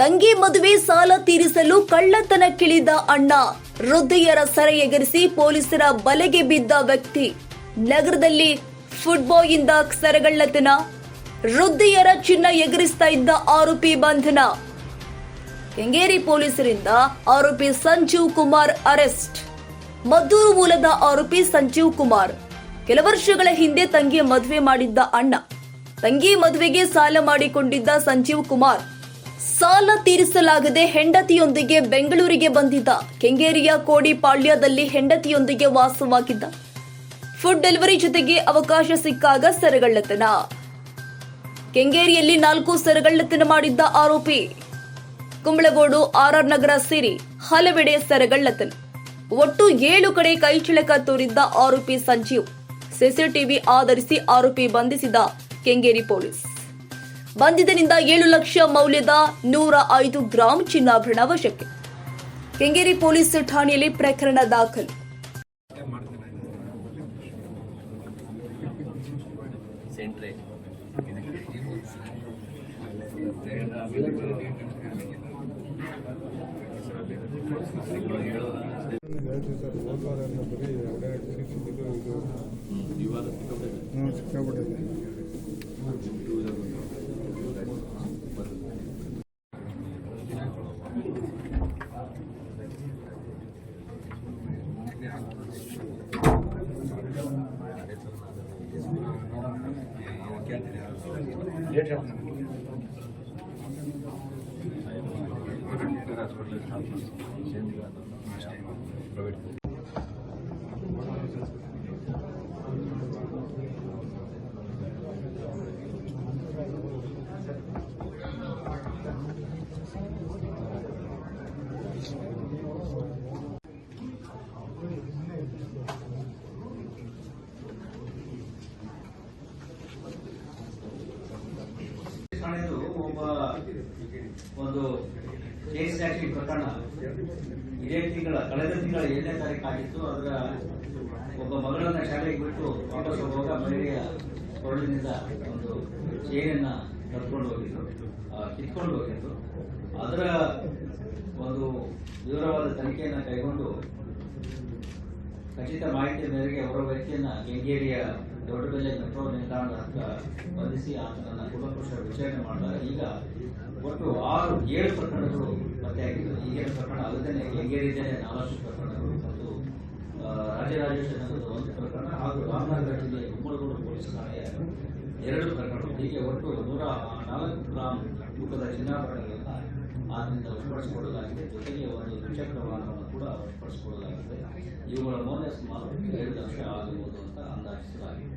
ತಂಗಿ ಮದುವೆ ಸಾಲ ತೀರಿಸಲು ಕಳ್ಳತನಕ್ಕಿಳಿದ ಅಣ್ಣ. ವೃದ್ಧೆಯರ ಸರ ಎಗರಿಸಿ ಪೊಲೀಸರ ಬಲೆಗೆ ಬಿದ್ದ ವ್ಯಕ್ತಿ. ನಗರದಲ್ಲಿ ಫುಟ್ಬಾಲ್ ಇಂದ ಸರಗಳ್ಳತನ. ವೃದ್ಧೆಯರ ಚಿನ್ನ ಎಗರಿಸ್ತಾ ಇದ್ದ ಆರೋಪಿ ಬಂಧನ. ಕೆಂಗೇರಿ ಪೊಲೀಸರಿಂದ ಆರೋಪಿ ಸಂಜೀವ್ ಕುಮಾರ್ ಅರೆಸ್ಟ್. ಮದ್ದೂರು ಮೂಲದ ಆರೋಪಿ ಸಂಜೀವ್ ಕುಮಾರ್. ಕೆಲ ವರ್ಷಗಳ ಹಿಂದೆ ತಂಗಿ ಮದುವೆ ಮಾಡಿದ್ದ ಅಣ್ಣ. ತಂಗಿ ಮದುವೆಗೆ ಸಾಲ ಮಾಡಿಕೊಂಡಿದ್ದ ಸಂಜೀವ್ ಕುಮಾರ್. ಸಾಲ ತೀರಿಸಲಾಗದೆ ಹೆಂಡತಿಯೊಂದಿಗೆ ಬೆಂಗಳೂರಿಗೆ ಬಂದಿದ್ದ ಕೆಂಗೇರಿಯ ಕೋಡಿಪಾಳ್ಯದಲ್ಲಿ ಹೆಂಡತಿಯೊಂದಿಗೆ ವಾಸವಾಗಿದ್ದ. ಫುಡ್ ಡೆಲಿವರಿ ಜೊತೆಗೆ ಅವಕಾಶ ಸಿಕ್ಕಾಗ ಸೆರೆಗಳ್ಳತನ. ಕೆಂಗೇರಿಯಲ್ಲಿ ನಾಲ್ಕು ಸರಗಳ್ಳತನ ಮಾಡಿದ್ದ ಆರೋಪಿ. ಕುಂಬಳಗೋಡು ಆರ್ಆರ್ ನಗರ ಸೇರಿ ಹಲವೆಡೆ ಸರಗಳ್ಳತನ. ಒಟ್ಟು ಏಳು ಕಡೆ ಕೈಚಳಕ ತೋರಿದ್ದ ಆರೋಪಿ ಸಂಜೀವ್. ಸಿಸಿಟಿವಿ ಆಧರಿಸಿ ಆರೋಪಿ ಬಂಧಿಸಿದ ಕೆಂಗೇರಿ ಪೊಲೀಸ್. ಬಂಧಿತನಿಂದ ಏಳು ಲಕ್ಷ ಮೌಲ್ಯದ ನೂರ ಐದು ಗ್ರಾಂ ಚಿನ್ನಾಭರಣ ವಶಕ್ಕೆ ಕೆಂಗೇರಿ ಪೊಲೀಸ್ ಠಾಣೆಯಲ್ಲಿ ಪ್ರಕರಣ ದಾಖಲು. ಸೆಂಟ್ರೆ ప్రైవేట్ ಒಂದು ಕೇಸ್ ಆಕ್ಷನ್ ಪ್ರಕರಣ. ಇದೇ ತಿಂಗಳ, ಕಳೆದ ತಿಂಗಳ ಏಳನೇ ತಾರೀಕು ಆಗಿತ್ತು. ಅದರ ಒಬ್ಬ ಮಗಳನ್ನ ಶಾಲೆಗೆ ಬಿಟ್ಟು ವಾಪಸ್ ಹೋಗುವಾಗ ಮಹಿಳೆಯ ಕೊರಳಿನಿಂದ ಒಂದು ಚೇನನ್ನ ಕರ್ಕೊಂಡು ಹೋಗಿದ್ರು. ಕಿತ್ಕೊಂಡು ಹೋಗಿದ್ರು. ಅದರ ಒಂದು ವಿವರವಾದ ತನಿಖೆಯನ್ನು ಕೈಗೊಂಡು ಖಚಿತ ಮಾಹಿತಿ ಮೇರೆಗೆ ಅವರ ವ್ಯಕ್ತಿಯನ್ನ ಕೆಂಗೇರಿಯ ದೊಡ್ಡಬೆಲೆ ಮೆಟ್ರೋ ನಿಲ್ದಾಣದ ಹತ್ರ ಬಂಧಿಸಿ ಆತನನ್ನು ಕುಲಪುರುಷ ವಿಚಾರಣೆ ಮಾಡಿದಾಗ ಈಗ ಒಟ್ಟು ಆರು ಏಳು ಪ್ರಕರಣಗಳು ಪತ್ತೆಯಾಗಿದ್ದವು ಈಗಿನ ಪ್ರಕರಣ ಅಲ್ಲದೇ ಹೆಂಗೇರಿದ್ದೇನೆ ನಾಲ್ಕು ಪ್ರಕರಣಗಳು ಮತ್ತು ರಾಜರಾಜೇಶ್ವರಿ ನಗರದ ಒಂದು ಪ್ರಕರಣ ಹಾಗೂ ರಾಮನಗರ ಜಿಲ್ಲೆಯ ಕುಂಬಳಗೂಡು ಪೊಲೀಸ್ ಠಾಣೆಯ ಎರಡು ಪ್ರಕರಣಗಳು. ಹೀಗೆ ಒಟ್ಟು ನೂರ ನಾಲ್ಕು ಗ್ರಾಮ್ ತೂಕದ ಚಿನ್ನಾಭರಣಗಳನ್ನು ಆತನಿಂದ ವಶಪಡಿಸಿಕೊಳ್ಳಲಾಗಿದೆ. ಜೊತೆಗೆ ಒಂದು ದ್ವಿಚಕ್ರ ವಾಹನವನ್ನು ಕೂಡ ವಶಪಡಿಸಿಕೊಳ್ಳಲಾಗಿದೆ. ಇವುಗಳ ಮೌಲ್ಯ ಸುಮಾರು ಎರಡು ಲಕ್ಷ ಆಗಬಹುದು ಅಂತ ಅಂದಾಜಿಸಲಾಗಿದೆ